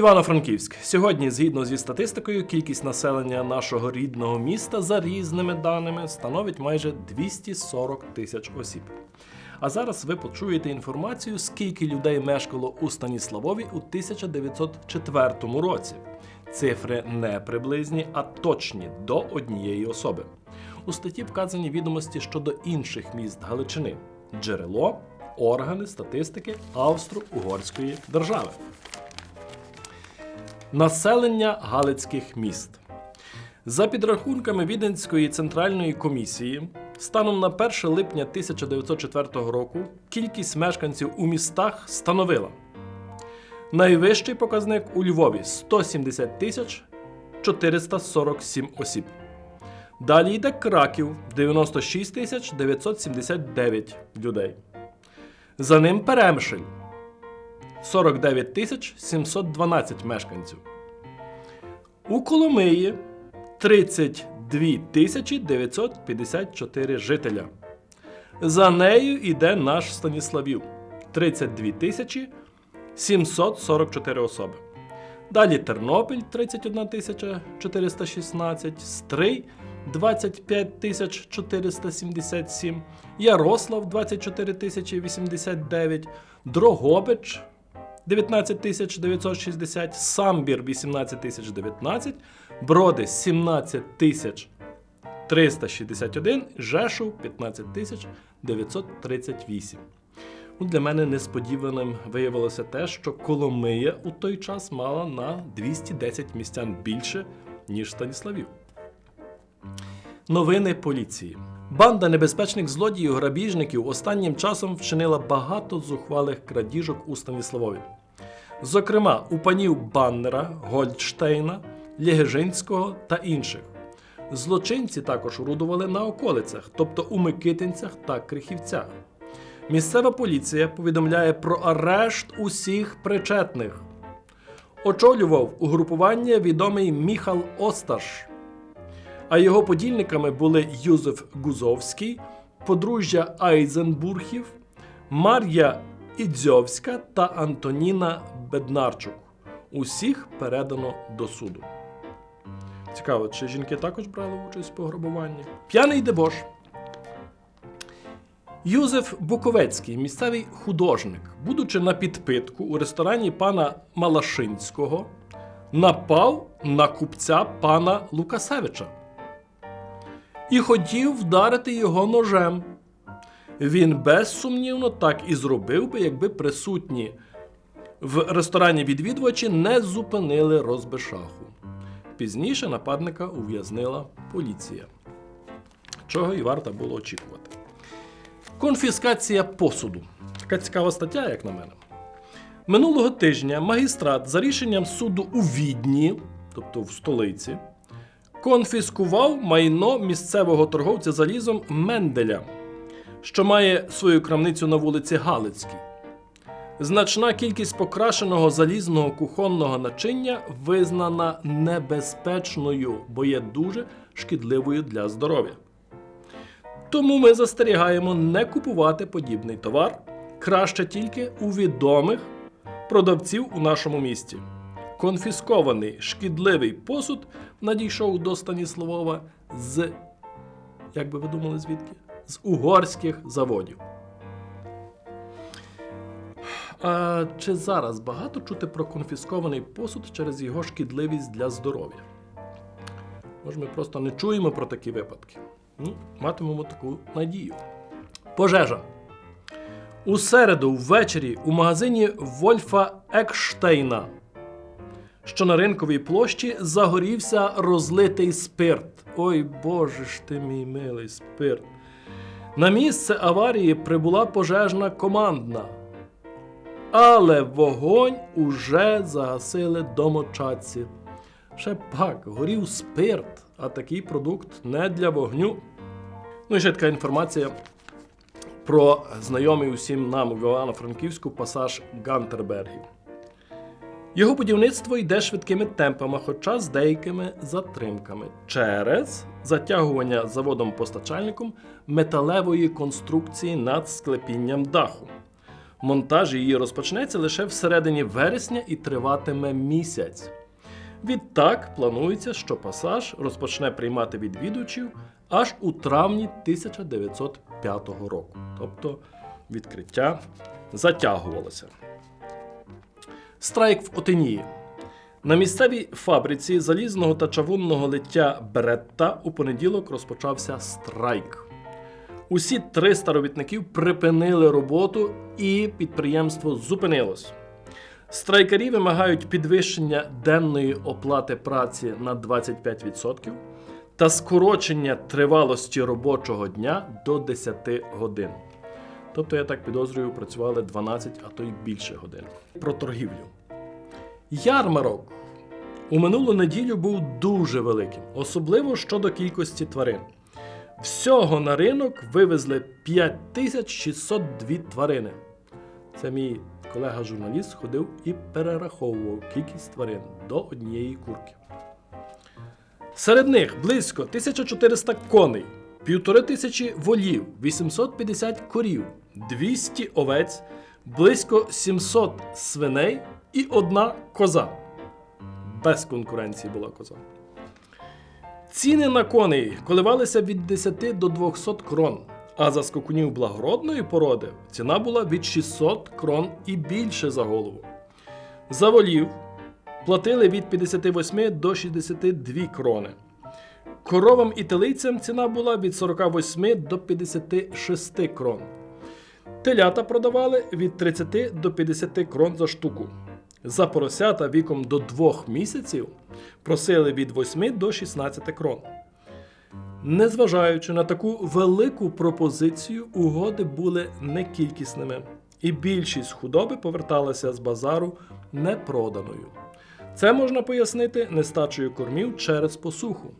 Івано-Франківськ. Сьогодні, згідно зі статистикою, кількість населення нашого рідного міста за різними даними становить майже 240 тисяч осіб. А зараз ви почуєте інформацію, скільки людей мешкало у Станіславові у 1904 році. Цифри не приблизні, а точні до однієї особи. У статті вказані відомості щодо інших міст Галичини: джерело, органи статистики Австро-Угорської держави. Населення Галицьких міст. За підрахунками Віденської центральної комісії, станом на 1 липня 1904 року кількість мешканців у містах становила найвищий показник у Львові 170 тисяч 447 осіб. Далі йде Краків 96 тисяч 979 людей. За ним Перемшель 49 тисяч 712 мешканців. У Коломиї 32 тисячі 954 жителя. За нею йде наш Станіславів 32 тисячі 744 особи. Далі Тернопіль 31 тисяча 416, Стрий 25 тисяч 477, Ярослав 24 тисячі 89, Дрогобич 19 960, Самбір 18 тисяч 19, Броди 17 тисяч 361, Жешув 15 938. Ну, Для мене несподіваним виявилося те, що Коломия у той час мала на 210 містян більше, ніж Станіславів. Новини поліції. Банда небезпечних злодіїв грабіжників останнім часом вчинила багато зухвалих крадіжок у Станіславові. Зокрема, у панів Баннера, Гольдштейна, Лєгежинського та інших. Злочинці також орудували на околицях, тобто у Микитинцях та Крихівцях. Місцева поліція повідомляє про арешт усіх причетних. Очолював угрупування відомий Міхал Осташ. А його подільниками були Юзеф Гузовський, подружжя Айзенбургів, Мар'я Ідзьовська та Антоніна Беднарчук. Усіх передано до суду. Цікаво, чи жінки також брали участь в пограбуванні? П'яний дебош. Юзеф Буковецький, місцевий художник, будучи на підпитку у ресторані пана Малашинського, напав на купця пана Лукасевича і хотів вдарити його ножем. Він безсумнівно так і зробив би, якби присутні в ресторані відвідувачі не зупинили розбишаху. Пізніше нападника ув'язнила поліція, чого і варто було очікувати. Конфіскація посуду. Така цікава стаття, як на мене. Минулого тижня магістрат за рішенням суду у Відні, тобто в столиці, конфіскував майно місцевого торговця залізом Менделя, що має свою крамницю на вулиці Галицькій. Значна кількість покрашеного залізного кухонного начиння визнана небезпечною, бо є дуже шкідливою для здоров'я. Тому ми застерігаємо не купувати подібний товар краще тільки у відомих продавців у нашому місті. Конфіскований шкідливий посуд надійшов до Станіславова з, як би ви думали, звідки? З угорських заводів. А чи зараз багато чути про конфіскований посуд через його шкідливість для здоров'я? Може, ми просто не чуємо про такі випадки. Ну, матимемо таку надію. Пожежа. У середу ввечері у магазині Вольфа Екштейна, що на ринковій площі загорівся розлитий спирт. Ой Боже ж ти мій милий спирт. На місце аварії прибула пожежна командна. Але вогонь уже загасили домочадці. Ще пак, горів спирт, а такий продукт не для вогню. Ну і ще така інформація про знайомий усім нам в Івано-Франківську пасаж Гантербергів. Його будівництво йде швидкими темпами, хоча з деякими затримками через затягування заводом-постачальником металевої конструкції над склепінням даху. Монтаж її розпочнеться лише всередині вересня і триватиме місяць. Відтак планується, що пасаж розпочне приймати відвідувачів аж у травні 1905 року. Тобто відкриття затягувалося. Страйк в Отинії. На місцевій фабриці залізного та чавунного лиття Беретта у понеділок розпочався страйк. Усі 300 робітників припинили роботу і підприємство зупинилось. Страйкарі вимагають підвищення денної оплати праці на 25% та скорочення тривалості робочого дня до 10 годин. Тобто, я так підозрюю, працювали 12, а то й більше годин. Про торгівлю. Ярмарок у минулу неділю був дуже великим, особливо щодо кількості тварин. Всього на ринок вивезли 5602 тварини. Це мій колега-журналіст ходив і перераховував кількість тварин до однієї курки. Серед них близько 1400 коней, 1500 волів, 850 корів, 200 овець, близько 700 свиней і одна коза. Без конкуренції була коза. Ціни на коней коливалися від 10 до 200 крон, а за скакунів благородної породи ціна була від 600 крон і більше за голову. За волів платили від 58 до 62 крони. Коровам і телицям ціна була від 48 до 56 крон. Телята продавали від 30 до 50 крон за штуку. За поросята віком до 2 місяців просили від 8 до 16 крон. Незважаючи на таку велику пропозицію, угоди були некількісними, і більшість худоби поверталася з базару непроданою. Це можна пояснити нестачею кормів через посуху.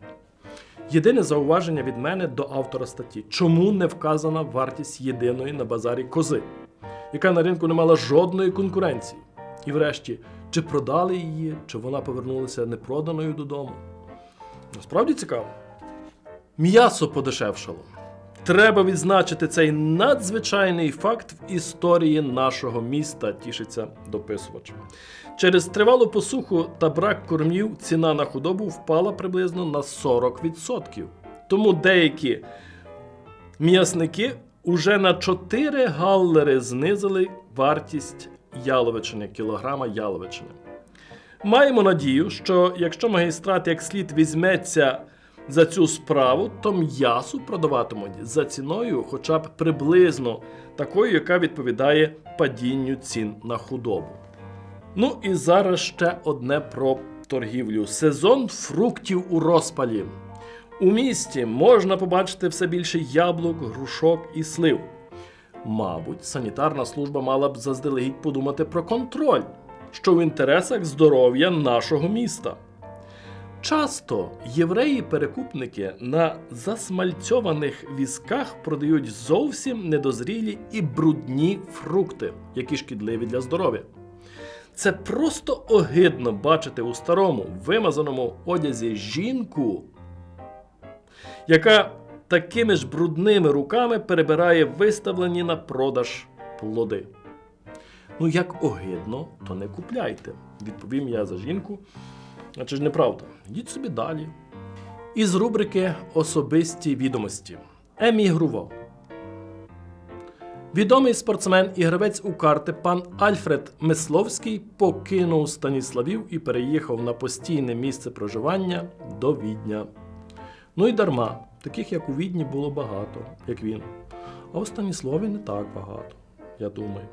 Єдине зауваження від мене до автора статті: чому не вказана вартість єдиної на базарі кози, яка на ринку не мала жодної конкуренції. І врешті, чи продали її, чи вона повернулася непроданою додому. Насправді цікаво. М'ясо подешевшало. Треба відзначити цей надзвичайний факт в історії нашого міста, тішиться дописувач. Через тривалу посуху та брак кормів ціна на худобу впала приблизно на 40%. Тому деякі м'ясники уже на 4 галлери знизили вартість яловичини, кілограма яловичини. Маємо надію, що якщо магістрат як слід візьметься за цю справу, то м'ясу продаватимуть за ціною хоча б приблизно такою, яка відповідає падінню цін на худобу. Ну і зараз ще одне про торгівлю. Сезон фруктів у розпалі. У місті можна побачити все більше яблук, грушок і слив. Мабуть, санітарна служба мала б заздалегідь подумати про контроль, що в інтересах здоров'я нашого міста. Часто євреї-перекупники на засмальцьованих візках продають зовсім недозрілі і брудні фрукти, які шкідливі для здоров'я. Це просто огидно бачити у старому вимазаному одязі жінку, яка такими ж брудними руками перебирає виставлені на продаж плоди. Ну, як огидно, то не купляйте, відповім я за жінку. А ж неправда? Йдіть собі далі. Із рубрики Особисті відомості. Емігрував. Відомий спортсмен і гравець у карти пан Альфред Мисловський покинув Станіславів і переїхав на постійне місце проживання до Відня. Ну і дарма, таких як у Відні було багато, як він. А у Станіславі не так багато, я думаю.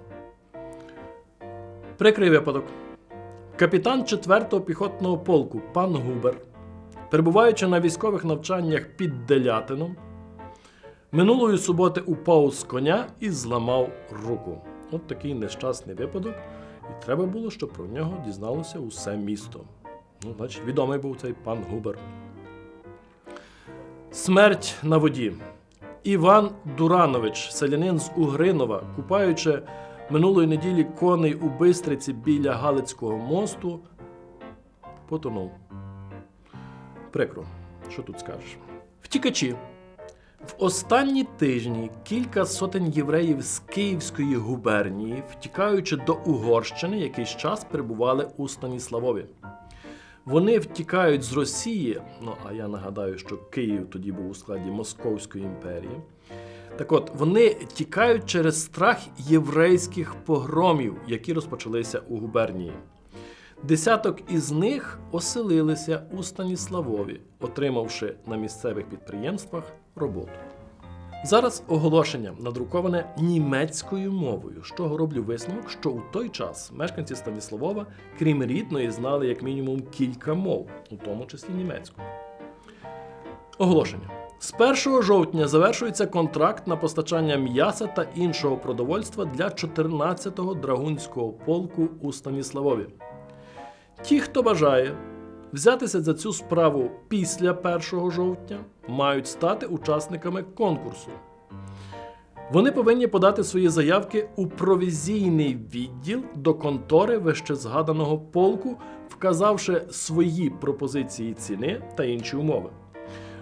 Прикрий випадок. Капітан 4-го піхотного полку пан Губер, перебуваючи на військових навчаннях під Делятином, минулої суботи упав з коня і зламав руку. От такий нещасний випадок, і треба було, щоб про нього дізналося усе місто. Ну, значить, відомий був цей пан Губер. Смерть на воді. Іван Дуранович, селянин з Угринова, купаючи минулої неділі коней у Бистриці біля Галицького мосту, потонув. Прикро, що тут скажеш? Втікачі. В останні тижні кілька сотень євреїв з Київської губернії, втікаючи до Угорщини, якийсь час перебували у Станіславові. Вони втікають з Росії. Ну а я нагадаю, що Київ тоді був у складі Московської імперії. Так от, вони тікають через страх єврейських погромів, які розпочалися у губернії. Десяток із них оселилися у Станіславові, отримавши на місцевих підприємствах роботу. Зараз оголошення надруковане німецькою мовою, з чого роблю висновок, що у той час мешканці Станіславова, крім рідної, знали як мінімум кілька мов, у тому числі німецьку. Оголошення. З 1 жовтня завершується контракт на постачання м'яса та іншого продовольства для 14-го драгунського полку у Станіславові. Ті, хто бажає взятися за цю справу після 1 жовтня, мають стати учасниками конкурсу. Вони повинні подати свої заявки у провізійний відділ до контори вищезгаданого полку, вказавши свої пропозиції ціни та інші умови.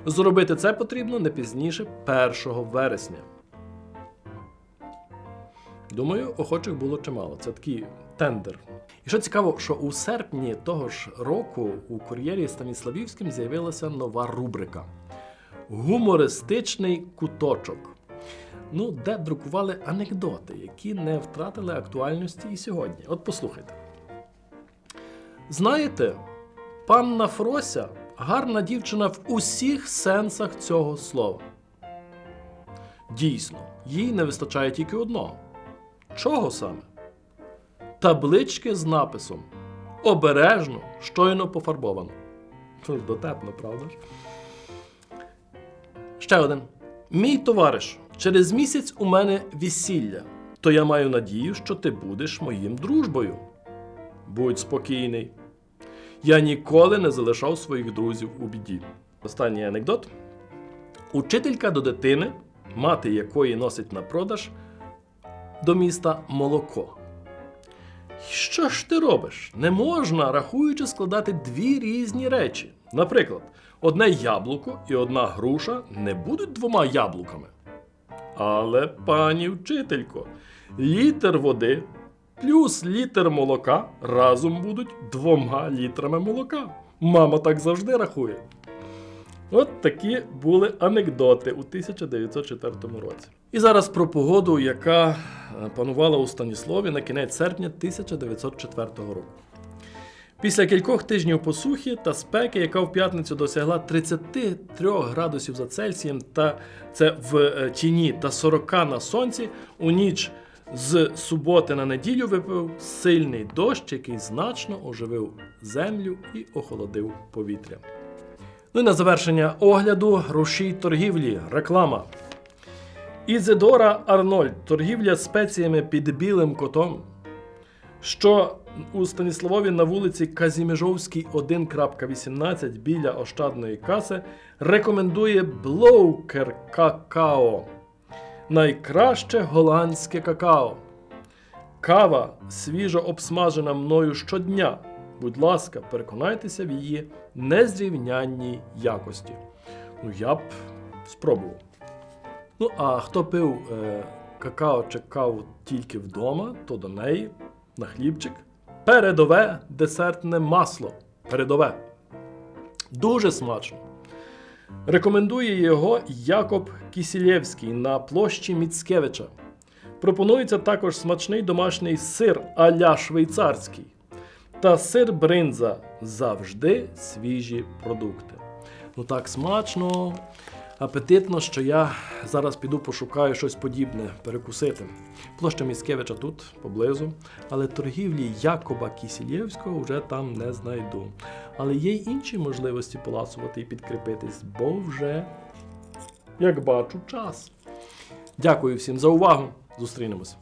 Зробити це потрібно не пізніше 1 вересня. Думаю, охочих було чимало. Це такий тендер. І що цікаво, що у серпні того ж року у кур'єрі Станіславівським з'явилася нова рубрика Гумористичний куточок. Ну, де друкували анекдоти, які не втратили актуальності і сьогодні. От послухайте. Знаєте, панна Фрося гарна дівчина в усіх сенсах цього слова. Дійсно, їй не вистачає тільки одного. Чого саме? Таблички з написом Обережно, щойно пофарбовано. Дотепно, правда ж? Ще один. Мій товариш, через місяць у мене весілля, то я маю надію, що ти будеш моїм дружбою. Будь спокійний. Я ніколи не залишав своїх друзів у біді. Останній анекдот. Учителька до дитини, мати якої носить на продаж до міста молоко. Що ж ти робиш? Не можна, рахуючи, складати дві різні речі. Наприклад, одне яблуко і одна груша не будуть двома яблуками. Але, пані вчителько, літр води плюс літр молока разом будуть двома літрами молока. Мама так завжди рахує. От такі були анекдоти у 1904 році. І зараз про погоду, яка е, панувала у Станіславі на кінець серпня 1904 року. Після кількох тижнів посухи та спеки, яка в п'ятницю досягла 33 градусів за Цельсієм, та це в е, тіні та 40 на сонці, у ніч з суботи на неділю випав сильний дощ, який значно оживив землю і охолодив повітря. Ну і на завершення огляду рушій торгівлі, реклама. Ізидора Арнольд, торгівля спеціями під білим котом. Що у Станіславові на вулиці Казімежовській 1.18 біля ощадної каси рекомендує блоукер какао. Найкраще голландське какао. Кава свіжо обсмажена мною щодня. Будь ласка, переконайтеся в її незрівнянній якості. Ну, я б спробував. Ну, а хто пив е, какао чи каву тільки вдома, то до неї на хлібчик. Передове десертне масло. Передове. Дуже смачно. Рекомендує його Якоб Кісілєвський на площі Міцкевича. Пропонується також смачний домашній сир а-ля швейцарський та сир бринза завжди свіжі продукти. Ну так смачно, апетитно, що я зараз піду пошукаю щось подібне перекусити. Площа Міцкевича тут, поблизу, але торгівлі Якоба Кісілєвського вже там не знайду. Але є й інші можливості поласувати і підкріпитись, бо вже, як бачу, час. Дякую всім за увагу. Зустрінемось.